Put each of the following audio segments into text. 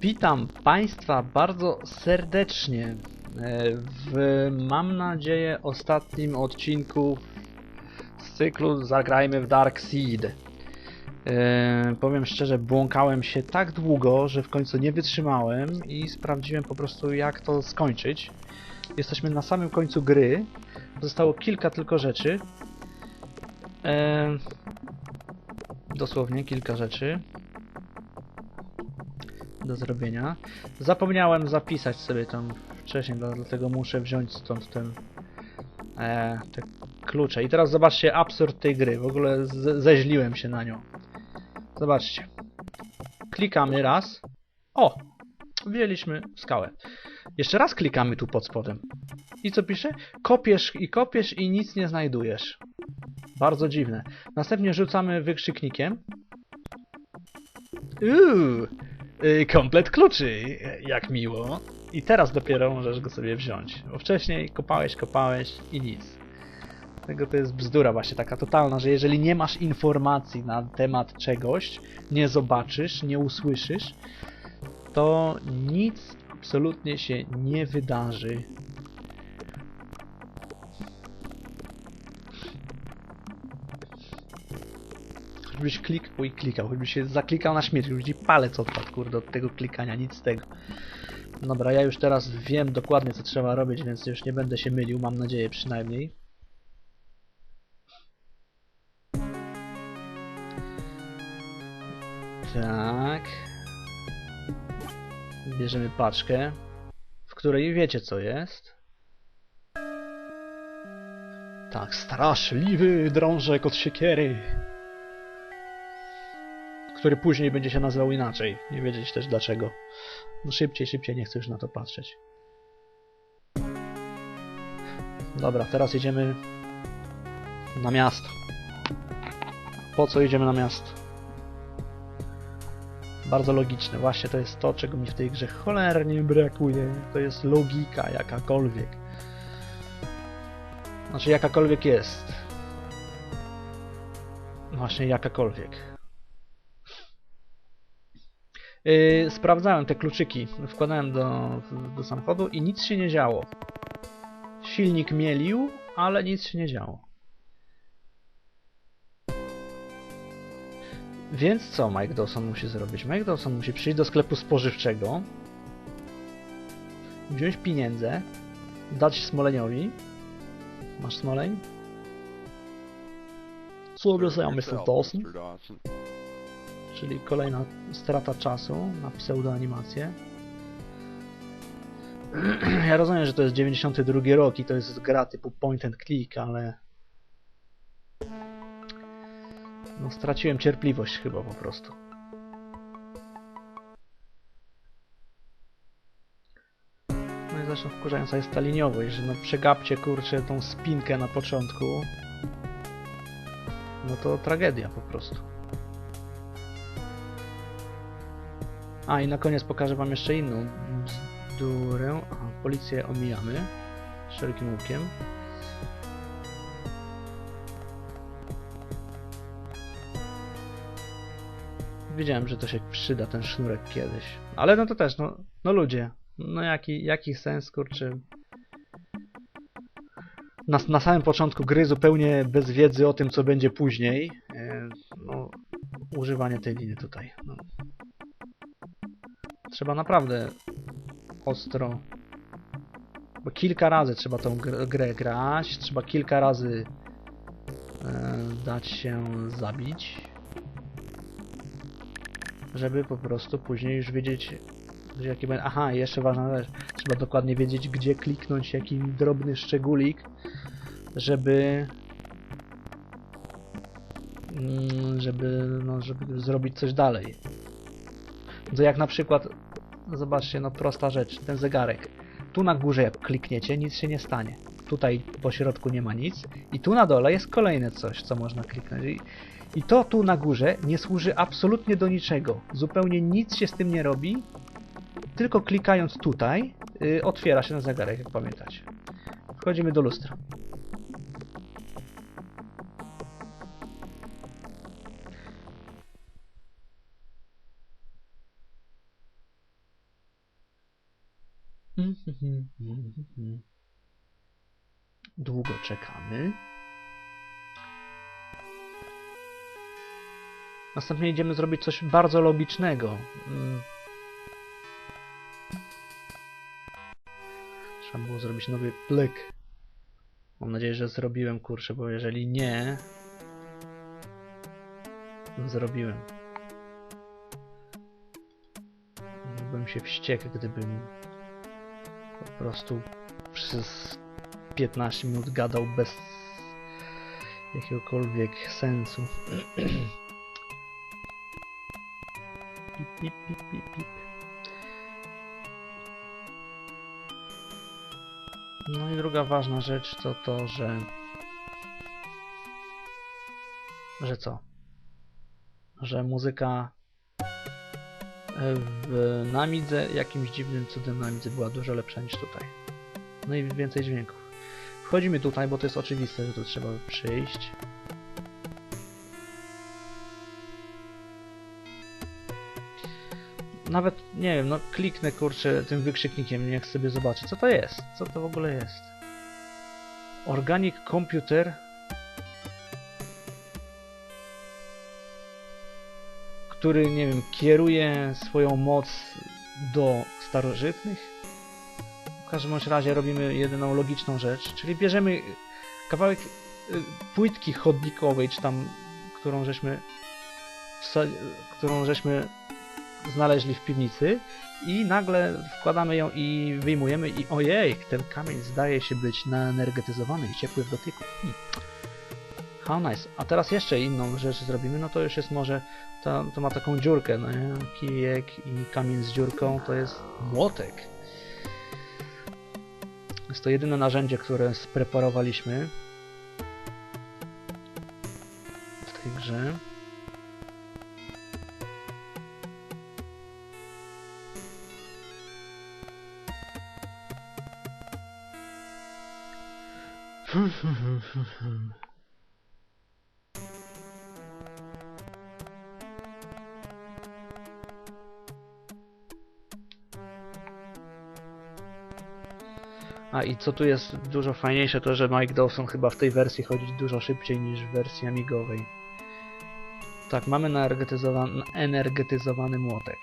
Witam Państwa bardzo serdecznie e, w, mam nadzieję, ostatnim odcinku z cyklu Zagrajmy w Dark Seed. E, powiem szczerze, błąkałem się tak długo, że w końcu nie wytrzymałem i sprawdziłem po prostu jak to skończyć. Jesteśmy na samym końcu gry. Zostało kilka tylko rzeczy. E, dosłownie kilka rzeczy do zrobienia. Zapomniałem zapisać sobie tam wcześniej, dla- dlatego muszę wziąć stąd ten, e, te klucze. I teraz zobaczcie absurd tej gry. W ogóle zeźliłem się na nią. Zobaczcie. Klikamy raz. O! Wzięliśmy skałę. Jeszcze raz klikamy tu pod spodem. I co pisze? Kopiesz i kopiesz i nic nie znajdujesz. Bardzo dziwne. Następnie rzucamy wykrzyknikiem. Uuu! Y, komplet kluczy, jak miło. I teraz dopiero możesz go sobie wziąć. Bo wcześniej kopałeś, kopałeś i nic. Tego to jest bzdura właśnie taka totalna, że jeżeli nie masz informacji na temat czegoś, nie zobaczysz, nie usłyszysz, to nic absolutnie się nie wydarzy. Choćbyś klikał i klikał, choćbyś się zaklikał na śmierć, choćby ci palec odpadł, kurde, od tego klikania, nic z tego. Dobra, ja już teraz wiem dokładnie, co trzeba robić, więc już nie będę się mylił, mam nadzieję przynajmniej. Tak. Bierzemy paczkę, w której wiecie co jest. Tak, straszliwy drążek od siekiery który później będzie się nazywał inaczej. Nie wiedzieć też dlaczego. No szybciej, szybciej, nie chcę już na to patrzeć. Dobra, teraz jedziemy na miasto. Po co idziemy na miasto? Bardzo logiczne. Właśnie to jest to, czego mi w tej grze cholernie brakuje. To jest logika jakakolwiek. Znaczy jakakolwiek jest. Właśnie jakakolwiek. Yy, sprawdzałem te kluczyki, wkładałem do, do samochodu i nic się nie działo. Silnik mielił, ale nic się nie działo. Więc co Mike Dawson musi zrobić? Mike Dawson musi przyjść do sklepu spożywczego, wziąć pieniądze, dać Smoleniowi. Masz Smoleń? Co obiecał Mr. Dawson? Czyli kolejna strata czasu na pseudoanimację. Ja rozumiem, że to jest 92 rok i to jest gra typu point and click, ale... No straciłem cierpliwość chyba po prostu. No i zresztą wkurzająca jest ta liniowość, że no przegapcie kurczę tą spinkę na początku. No to tragedia po prostu. A i na koniec pokażę wam jeszcze inną bzdurę. Aha, policję omijamy szerokim łukiem. Wiedziałem, że to się przyda ten sznurek kiedyś. Ale no to też, no, no ludzie. No jaki, jaki sens, kurczę. Na, na samym początku gry zupełnie bez wiedzy o tym, co będzie później. e, No, używanie tej liny tutaj. No. Trzeba naprawdę ostro. Bo kilka razy trzeba tą gr grę grać, trzeba kilka razy e, dać się zabić, żeby po prostu później już wiedzieć, gdzie jaki będzie. Aha, jeszcze ważna rzecz. Trzeba dokładnie wiedzieć, gdzie kliknąć, jaki drobny szczególik, żeby mm, żeby, no, żeby zrobić coś dalej. To jak na przykład, zobaczcie, no prosta rzecz, ten zegarek. Tu na górze jak klikniecie, nic się nie stanie. Tutaj po środku nie ma nic i tu na dole jest kolejne coś, co można kliknąć. I, i to tu na górze nie służy absolutnie do niczego. Zupełnie nic się z tym nie robi, tylko klikając tutaj y, otwiera się ten zegarek, jak pamiętacie. Wchodzimy do lustra. Długo czekamy. Następnie idziemy zrobić coś bardzo logicznego. Mm. Trzeba było zrobić nowy plik. Mam nadzieję, że zrobiłem, kurczę, bo jeżeli nie... Zrobiłem. Bym się wściekł, gdybym po prostu przez 15 minut gadał bez jakiegokolwiek sensu. pip, pip, pip, pip, pip. No i druga ważna rzecz to to, że... Że co? Że muzyka w Namidze jakimś dziwnym cudem Namidze była dużo lepsza niż tutaj. No i więcej dźwięków. Wchodzimy tutaj, bo to jest oczywiste, że tu trzeba przyjść. Nawet, nie wiem, no kliknę kurczę tym wykrzyknikiem, niech sobie zobaczy, co to jest, co to w ogóle jest. Organic Computer który, nie wiem, kieruje swoją moc do starożytnych. W każdym razie robimy jedyną logiczną rzecz, czyli bierzemy kawałek y, płytki chodnikowej, czy tam, którą żeśmy, którą żeśmy znaleźli w piwnicy i nagle wkładamy ją i wyjmujemy i ojej, ten kamień zdaje się być naenergetyzowany i ciepły w dotyku. How nice. A teraz jeszcze inną rzecz zrobimy, no to już jest może, to, ma taką dziurkę, no nie? Kijek i kamień z dziurką to jest młotek. Jest to jedyne narzędzie, które spreparowaliśmy w tej grze. A i co tu jest dużo fajniejsze, to że Mike Dawson chyba w tej wersji chodzi dużo szybciej niż w wersji amigowej. Tak, mamy naenergetyzowany, energetyzowany młotek.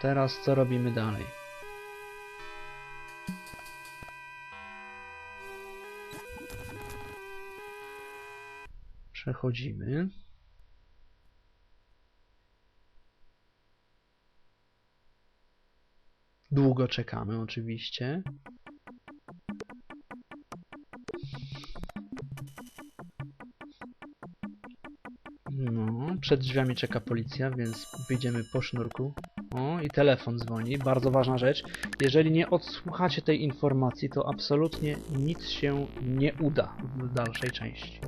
Teraz co robimy dalej? Przechodzimy. Długo czekamy oczywiście. No, przed drzwiami czeka policja, więc wyjdziemy po sznurku. O, i telefon dzwoni. Bardzo ważna rzecz. Jeżeli nie odsłuchacie tej informacji, to absolutnie nic się nie uda w dalszej części.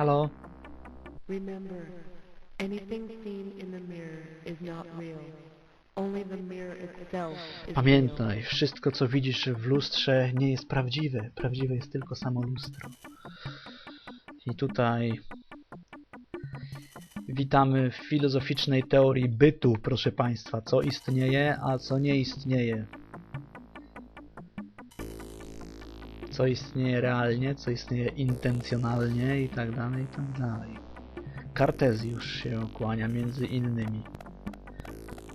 Halo? Remember, anything seen in the mirror is not real. Only the mirror itself is real. Pamiętaj, wszystko co widzisz w lustrze nie jest prawdziwe. Prawdziwe jest tylko samo lustro. I tutaj witamy w filozoficznej teorii bytu, proszę Państwa. Co istnieje, a co nie istnieje. Co istnieje realnie, co istnieje intencjonalnie i tak dalej, i tak dalej. Kartezjusz się kłania między innymi.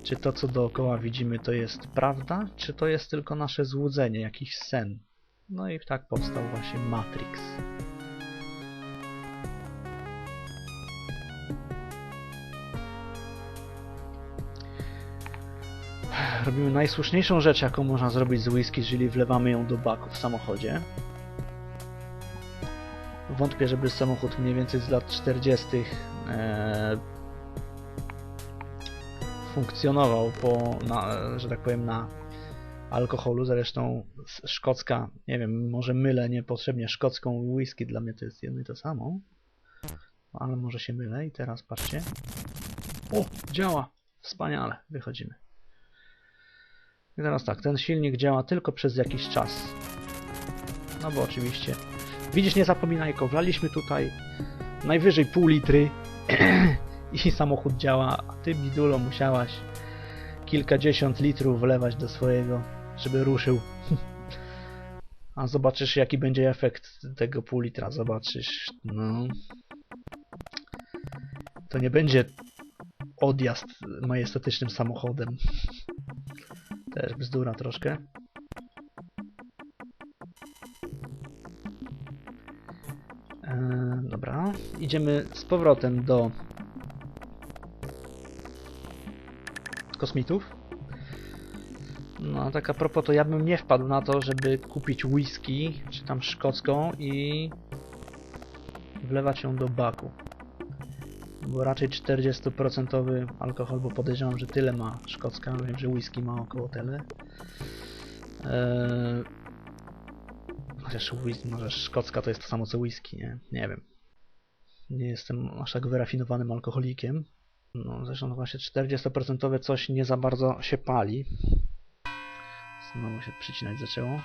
Czy to, co dookoła widzimy, to jest prawda, czy to jest tylko nasze złudzenie, jakiś sen? No i tak powstał właśnie Matrix. Robimy najsłuszniejszą rzecz, jaką można zrobić z whisky, czyli wlewamy ją do baku w samochodzie. Wątpię, żeby samochód mniej więcej z lat 40. E, funkcjonował po, na, że tak powiem, na alkoholu. Zresztą szkocka, nie wiem, może mylę niepotrzebnie szkocką whisky, dla mnie to jest jedno i to samo. ale może się mylę i teraz patrzcie. O, działa! Wspaniale, wychodzimy. I teraz tak, ten silnik działa tylko przez jakiś czas. No bo oczywiście. Widzisz, nie zapominaj, wlaliśmy tutaj najwyżej pół litry i samochód działa, a ty, bidulo, musiałaś kilkadziesiąt litrów wlewać do swojego, żeby ruszył. A zobaczysz, jaki będzie efekt tego pół litra. Zobaczysz, no. To nie będzie odjazd majestatycznym samochodem. Też bzdura troszkę. Eee, dobra, idziemy z powrotem do kosmitów. No, tak a propos, to ja bym nie wpadł na to, żeby kupić whisky, czy tam szkocką i wlewać ją do baku. Bo raczej 40% alkohol, bo podejrzewam, że tyle ma szkocka, wiem, że whisky ma około tyle. Eee... Chociaż whisky, może szkocka to jest to samo co whisky, nie? Nie wiem. Nie jestem aż tak wyrafinowanym alkoholikiem. No, zresztą właśnie 40% coś nie za bardzo się pali. Znowu się przycinać zaczęło.